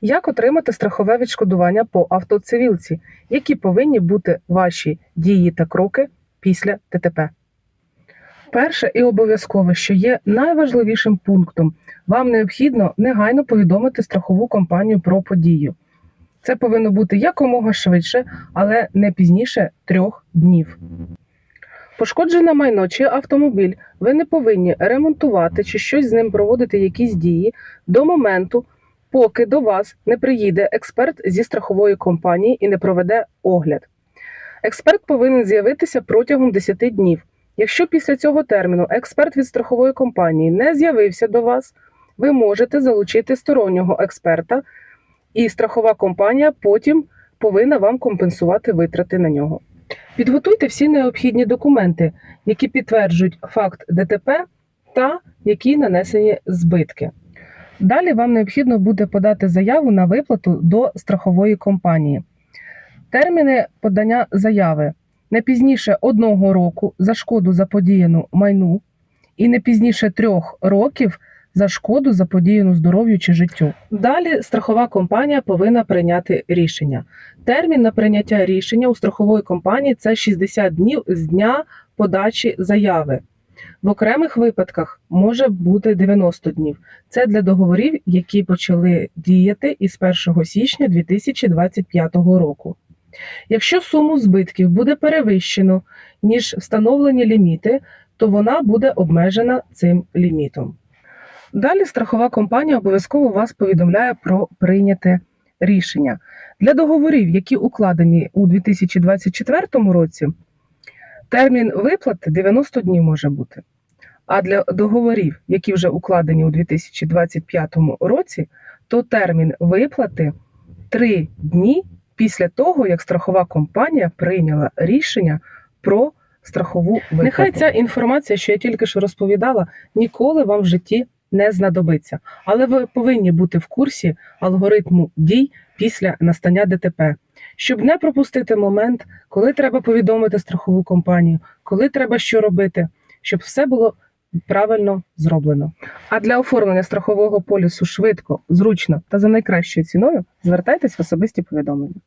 Як отримати страхове відшкодування по автоцивілці? Які повинні бути ваші дії та кроки після ДТП? Перше і обов'язкове, що є найважливішим пунктом, вам необхідно негайно повідомити страхову компанію про подію. Це повинно бути якомога швидше, але не пізніше трьох днів. Пошкоджене майно чи автомобіль ви не повинні ремонтувати чи щось з ним проводити якісь дії до моменту, поки до вас не приїде експерт зі страхової компанії і не проведе огляд. Експерт повинен з'явитися протягом 10 днів. Якщо після цього терміну експерт від страхової компанії не з'явився до вас, ви можете залучити стороннього експерта, і страхова компанія потім повинна вам компенсувати витрати на нього. Підготуйте всі необхідні документи, які підтверджують факт ДТП та які нанесені збитки. Далі вам необхідно буде подати заяву на виплату до страхової компанії. Терміни подання заяви не пізніше одного року за шкоду заподіяну майну і не пізніше трьох років за шкоду заподіяну здоров'ю чи життю. Далі страхова компанія повинна прийняти рішення. Термін на прийняття рішення у страхової компанії це 60 днів з дня подачі заяви. В окремих випадках може бути 90 днів. Це для договорів, які почали діяти із 1 січня 2025 року. Якщо суму збитків буде перевищено, ніж встановлені ліміти, то вона буде обмежена цим лімітом. Далі страхова компанія обов'язково вас повідомляє про прийняте рішення. Для договорів, які укладені у 2024 році, термін виплати 90 днів може бути. А для договорів, які вже укладені у 2025 році, то термін виплати 3 дні після того, як страхова компанія прийняла рішення про страхову виплату. Нехай ця інформація, що я тільки що розповідала, ніколи вам в житті не знадобиться. Але ви повинні бути в курсі алгоритму дій після настання ДТП, щоб не пропустити момент, коли треба повідомити страхову компанію, коли треба що робити, щоб все було правильно зроблено. А для оформлення страхового полісу швидко, зручно та за найкращою ціною звертайтесь в особисті повідомлення.